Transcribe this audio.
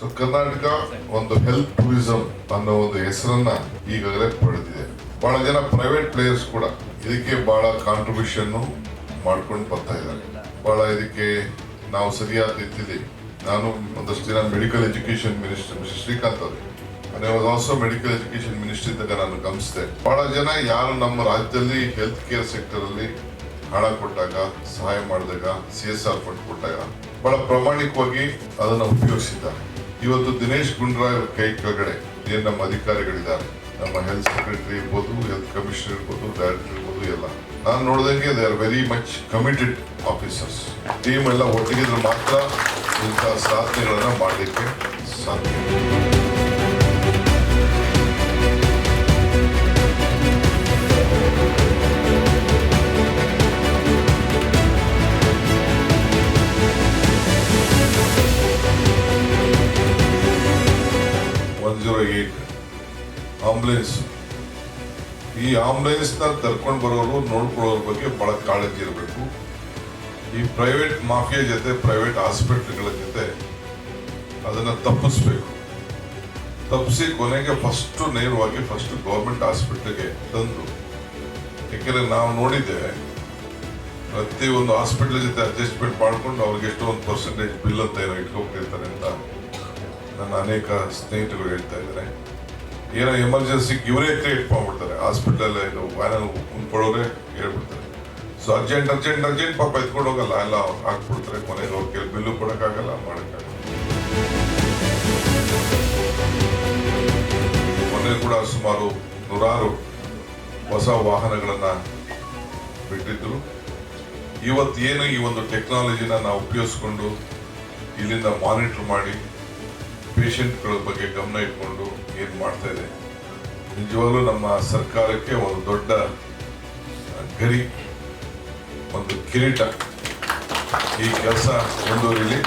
So Karnataka ಒಂದು health tourism ಅನ್ನೋ ಒಂದು ಹೆಸರನ್ನ ಈಗಾಗಲೇ ಪಡೆದಿದೆ. ಬಹಳ ಜನ ಪ್ರೈವೇಟ್ ಪ್ಲೇಯರ್ಸ್ ಕೂಡ ಇದಕ್ಕೆ ಬಹಳ ಕಾಂಟ್ರಿಬ್ಯೂಷನ್ ಮಾಡ್ಕೊಂಡು ಬರ್ತಾ ಇದ್ದಾರೆ. ಬಹಳ ಇದಕ್ಕೆ ನಾವು ಸರಿಯಾದ ರೀತಿಯಲ್ಲಿ ನಾನು ಒಂದಷ್ಟು ದಿನ medical education minister mister Srikanth ಅವರು. ಆಲ್ಸೋ ಮೆಡಿಕಲ್ ಎಜುಕೇಶನ್ ಮಿನಿಸ್ಟರ್ ಇದ್ದಾಗ ನಾನು ಗಮನಿಸಿದೆ. ಬಹಳ ಜನ ಯಾರು ನಮ್ಮ ರಾಜ್ಯದಲ್ಲಿ ಹೆಲ್ತ್ ಕೇರ್ ಸೆಕ್ಟರ್ ಅಲ್ಲಿ ಹಣ ಕೊಟ್ಟಾಗ, ಸಹಾಯ ಮಾಡಿದಾಗ ಸಿ ಎಸ್ ಆರ್ ಫಂಡ್ ಕೊಟ್ಟಾಗ ಬಹಳ ಪ್ರಾಮಾಣಿಕವಾಗಿ ಅದನ್ನು ಉಪಯೋಗಿಸಿದ್ದಾರೆ. ಇವತ್ತು ದಿನೇಶ್ ಗುಂಡ್ರಾಯ್ ಕೈ ಕೆಳಗಡೆ ಏನ್ ನಮ್ಮ ಅಧಿಕಾರಿಗಳಿದ್ದಾರೆ, ನಮ್ಮ ಹೆಲ್ತ್ ಸೆಕ್ರೆಟರಿ ಇರ್ಬೋದು ಹೆಲ್ತ್ ಕಮಿಷನರ್ ಇರ್ಬೋದು ಡೈರೆಕ್ಟರ್ ಇರ್ಬೋದು, ಎಲ್ಲ. ನಾನು ನೋಡಿದಂಗೆ they are very much committed officers team ಎಲ್ಲ ಒಟ್ಟಿಗಿದ್ರೆ ಮಾತ್ರ ಇಂಥ ಸಾಧನೆಗಳನ್ನ ಮಾಡಲಿಕ್ಕೆ ಸಾಧ್ಯ. ಜೀರೋ ಏಟ್ ಆಂಬುಲೆನ್ಸ್ ಈ ಆಂಬುಲೆನ್ಸ್ನ ಕರ್ಕೊಂಡು ಬರೋರು ನೋಡ್ಕೊಳ್ಳೋರ ಬಗ್ಗೆ ಬಹಳ ಕಾಳಜಿ ಇರಬೇಕು. ಈ ಪ್ರೈವೇಟ್ ಮಾಫಿಯಾ ಜೊತೆ ಪ್ರೈವೇಟ್ ಹಾಸ್ಪಿಟಲ್ಗಳ ಜೊತೆ ಅದನ್ನು ತಪ್ಪಿಸ್ಬೇಕು. ತಪ್ಪಿಸಿ ಕೊನೆಗೆ ಫಸ್ಟು ನೇರವಾಗಿ ಫಸ್ಟ್ ಗೌರ್ಮೆಂಟ್ ಹಾಸ್ಪಿಟ್ಲಿಗೆ ತಂದು. ಯಾಕೆಂದರೆ ನಾವು ನೋಡಿದ್ದೆ ಪ್ರತಿ ಒಂದು ಹಾಸ್ಪಿಟಲ್ ಜೊತೆ ಅಡ್ಜಸ್ಟ್ಮೆಂಟ್ ಮಾಡ್ಕೊಂಡು ಅವ್ರಿಗೆ ಎಷ್ಟೋ ಒಂದು ಪರ್ಸೆಂಟೇಜ್ ಬಿಲ್ ಅಂತ ಏನೋ ಇಟ್ಕೊಂಡಿರ್ತಾರೆ ಅಂತ. ನನ್ನ ಅನೇಕ ಸ್ನೇಹಿತರು ಹೇಳ್ತಾ ಇದ್ದಾರೆ. ಏನೋ ಎಮರ್ಜೆನ್ಸಿಗೆ ಇವರೇ ಕ್ರಿಯೇಟ್ ಮಾಡ್ಬಿಡ್ತಾರೆ ಹಾಸ್ಪಿಟಲ್ ಇದು ವ್ಯಾನಲ್ಲಿ ಕುಂದ್ಕೊಳ್ಳೋರೆ ಹೇಳ್ಬಿಡ್ತಾರೆ. ಸೊ ಅರ್ಜೆಂಟ್ ಅರ್ಜೆಂಟ್ ಅರ್ಜೆಂಟ್ ಪಾಪ ಎತ್ಕೊಂಡು ಹೋಗಲ್ಲ ಎಲ್ಲ ಹಾಕ್ಬಿಡ್ತಾರೆ ಕೊನೆಗೆ ಅವ್ರ ಕೆಲ ಬಿಲ್ಲು ಕೊಡೋಕ್ಕಾಗಲ್ಲ, ಮಾಡೋಕ್ಕಾಗಲ್ಲ. ಮೊನ್ನೆ ಕೂಡ ಸುಮಾರು ನೂರಾರು ಹೊಸ ವಾಹನಗಳನ್ನ ಬಿಟ್ಟಿದ್ರು. ಇವತ್ತೇನು ಈ ಒಂದು ಟೆಕ್ನಾಲಜಿನ ನಾವು ಉಪಯೋಗಿಸ್ಕೊಂಡು ಇಲ್ಲಿಂದ ಮಾನಿಟ್ರ್ ಮಾಡಿ ಪೇಷಂಟ್ಗಳ ಬಗ್ಗೆ ಗಮನ ಇಟ್ಕೊಂಡು ಏನು ಮಾಡ್ತಾ ಇದೆ. ನಿಜವಾಗ್ಲೂ ನಮ್ಮ ಸರ್ಕಾರಕ್ಕೆ ಒಂದು ದೊಡ್ಡ ಗರಿ, ಒಂದು ಕಿರೀಟ ಈ ಕೆಲಸ ಮುಂದುವರಿಲಿ.